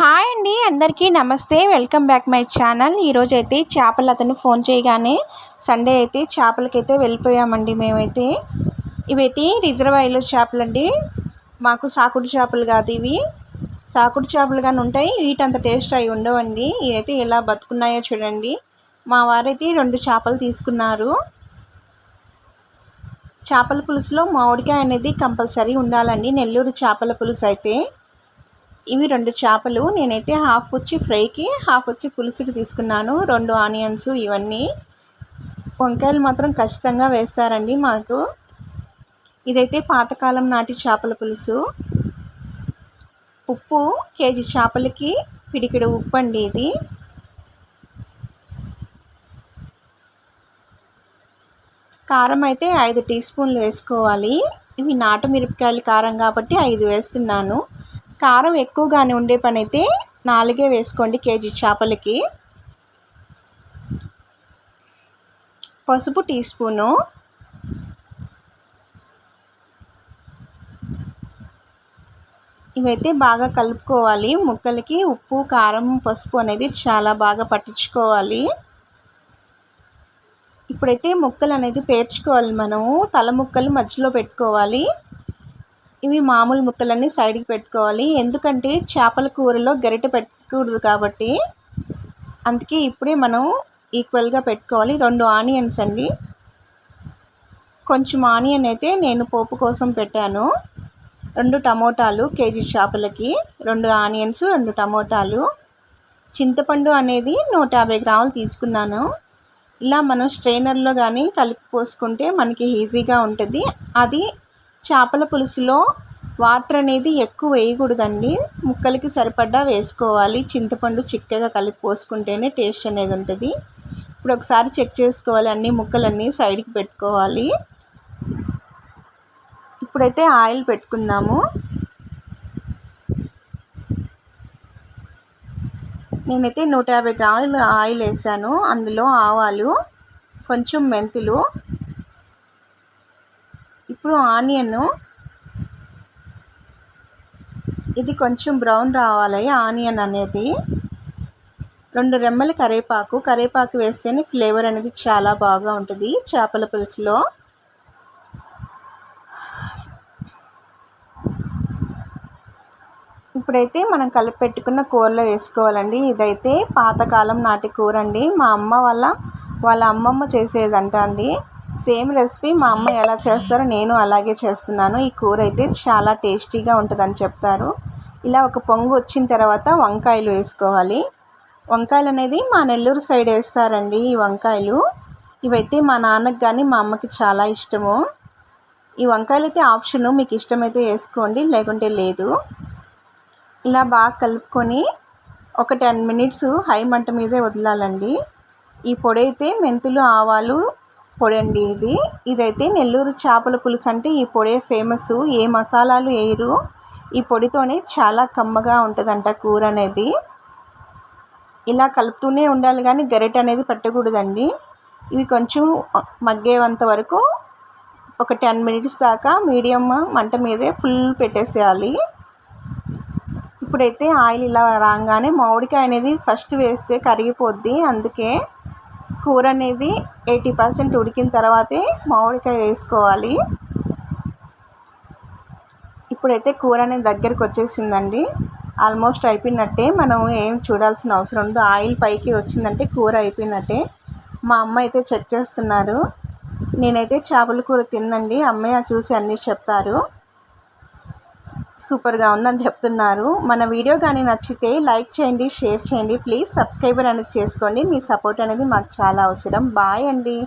Hi అండి అందరికీ నమస్తే. Welcome back my channel. ఈరోజు అయితే చేపలు అతను ఫోన్ చేయగానే సండే అయితే చేపలకైతే వెళ్ళిపోయామండి మేమైతే. ఇవైతే రిజర్వాయర్లో చేపలు అండి మాకు సాకుడు చేపలు కాదు ఇవి. సాకుడు చేపలు కానీ ఉంటాయి వీటంత టేస్ట్ అవి ఉండవండి. ఇదైతే ఎలా బతుకున్నాయో చూడండి. మా వారైతే రెండు చేపలు తీసుకున్నారు. చేపల పులుసులో మామిడికాయ అనేది కంపల్సరీ ఉండాలండి. నెల్లూరు చేపల పులుసు అయితే ఇవి రెండు చేపలు. నేనైతే హాఫ్ వచ్చి ఫ్రైకి హాఫ్ వచ్చి పులుసుకి తీసుకున్నాను. రెండు ఆనియన్స్ ఇవన్నీ. వంకాయలు మాత్రం ఖచ్చితంగా వేస్తారండి మాకు. ఇదైతే పాతకాలం నాటి చేపల పులుసు. ఉప్పు కేజీ చేపలకి పిడికిడు ఉప్పు అండి ఇది. కారం అయితే ఐదు టీ స్పూన్లు వేసుకోవాలి. ఇవి నాటు మిరపకాయలు కారం కాబట్టి ఐదు వేస్తున్నాను. కారం ఎక్కువగానే ఉండే పని అయితే నాలుగే వేసుకోండి కేజీ చేపలకి. పసుపు టీ స్పూను. ఇవైతే బాగా కలుపుకోవాలి. ముక్కలకి ఉప్పు కారం పసుపు అనేది చాలా బాగా పట్టించుకోవాలి. ఇప్పుడైతే ముక్కలు అనేది పేర్చుకోవాలి మనము. తల ముక్కలు మధ్యలో పెట్టుకోవాలి. ఇవి మామూలు ముక్కలన్నీ సైడ్కి పెట్టుకోవాలి. ఎందుకంటే చేపల కూరలో గరిట పెట్టకూడదు కాబట్టి అందుకే ఇప్పుడే మనం ఈక్వల్గా పెట్టుకోవాలి. రెండు ఆనియన్స్ అండి. కొంచెం ఆనియన్ అయితే నేను పోపు కోసం పెట్టాను. రెండు టమోటాలు కేజీ చేపలకి రెండు ఆనియన్స్ రెండు టమోటాలు. చింతపండు అనేది నూట యాభై గ్రాములు తీసుకున్నాను. ఇలా మనం స్ట్రైనర్లో కానీ కలిపి పోసుకుంటే మనకి ఈజీగా ఉంటుంది. అది చేపల పులుసులో వాటర్ అనేది ఎక్కువ వేయకూడదండి. ముక్కలకి సరిపడా వేసుకోవాలి. చింతపండు చిక్కగా కలిపి పోసుకుంటేనే టేస్ట్ అనేది ఉంటుంది. ఇప్పుడు ఒకసారి చెక్ చేసుకోవాలి. అన్ని ముక్కలన్నీ సైడ్కి పెట్టుకోవాలి. ఇప్పుడైతే ఆయిల్ పెట్టుకుందాము. నేనైతే నూట యాభై గ్రాములు ఆయిల్ వేసాను. అందులో ఆవాలు కొంచెం మెంతులు ఇప్పుడు ఆనియన్. ఇది కొంచెం బ్రౌన్ రావాలి ఆనియన్ అనేది. రెండు రెమ్మల కరేపాకు. కరేపాకు వేస్తేనే ఫ్లేవర్ అనేది చాలా బాగా ఉంటుంది చేపల పులుసులో. ఇప్పుడైతే మనం కలిపి పెట్టుకున్న కూరలో వేసుకోవాలండి. ఇదైతే పాతకాలం నాటి కూర అండి. మా అమ్మ వాళ్ళ వాళ్ళ అమ్మమ్మ చేసేదంట అండి. సేమ్ రెసిపీ మా అమ్మ ఎలా చేస్తారో నేను అలాగే చేస్తున్నాను. ఈ కూర అయితే చాలా టేస్టీగా ఉంటుందని చెప్తారు. ఇలా ఒక పొంగు వచ్చిన తర్వాత వంకాయలు వేసుకోవాలి. వంకాయలు అనేది మా నెల్లూరు సైడ్ వేస్తారండి ఈ వంకాయలు. ఇవైతే మా నాన్నకి కానీ మా అమ్మకి చాలా ఇష్టము. ఈ వంకాయలు అయితే ఆప్షన్ మీకు ఇష్టమైతే వేసుకోండి లేకుంటే లేదు. ఇలా బాగా కలుపుకొని ఒక టెన్ మినిట్స్ హై మంట మీదే వదలాలండి. ఈ పొడి అయితే మెంతులు ఆవాలు పొడి అండి ఇది. ఇదైతే నెల్లూరు చేపల పులుసు అంటే ఈ పొడే ఫేమస్. ఏ మసాలాలు వేయరు. ఈ పొడితోనే చాలా కమ్మగా ఉంటుందంట కూర అనేది. ఇలా కలుపుతూనే ఉండాలి కానీ గరిట అనేది పెట్టకూడదండి. ఇవి కొంచెం మగ్గేంత వరకు ఒక టెన్ మినిట్స్ దాకా మీడియం మంట మీదే ఫుల్ పెట్టేసేయాలి. ఇప్పుడైతే ఆయిల్ ఇలా రాగానే మామిడికాయ అనేది ఫస్ట్ వేస్తే కరిగిపోద్ది. అందుకే కూర అనేది ఎయిటీ పర్సెంట్ ఉడికిన తర్వాతే మామిడికాయ వేసుకోవాలి. ఇప్పుడైతే కూర అనేది దగ్గరికి వచ్చేసిందండి. ఆల్మోస్ట్ అయిపోయినట్టే మనం ఏం చూడాల్సిన అవసరం ఉండదు ఆయిల్ పైకి వచ్చిందంటే కూర అయిపోయినట్టే. మా అమ్మ అయితే చెక్ చేస్తున్నారు. నేనైతే చేపల కూర తిన్నండి. అమ్మయ్య చూసి అన్నీ చెప్తారు. సూపర్గా ఉందని చెప్తున్నారు. మన వీడియో కానీ నచ్చితే లైక్ చేయండి షేర్ చేయండి. ప్లీజ్ సబ్స్క్రైబర్ అనేది చేసుకోండి. మీ సపోర్ట్ అనేది మాకు చాలా అవసరం. బాయ్ అండి.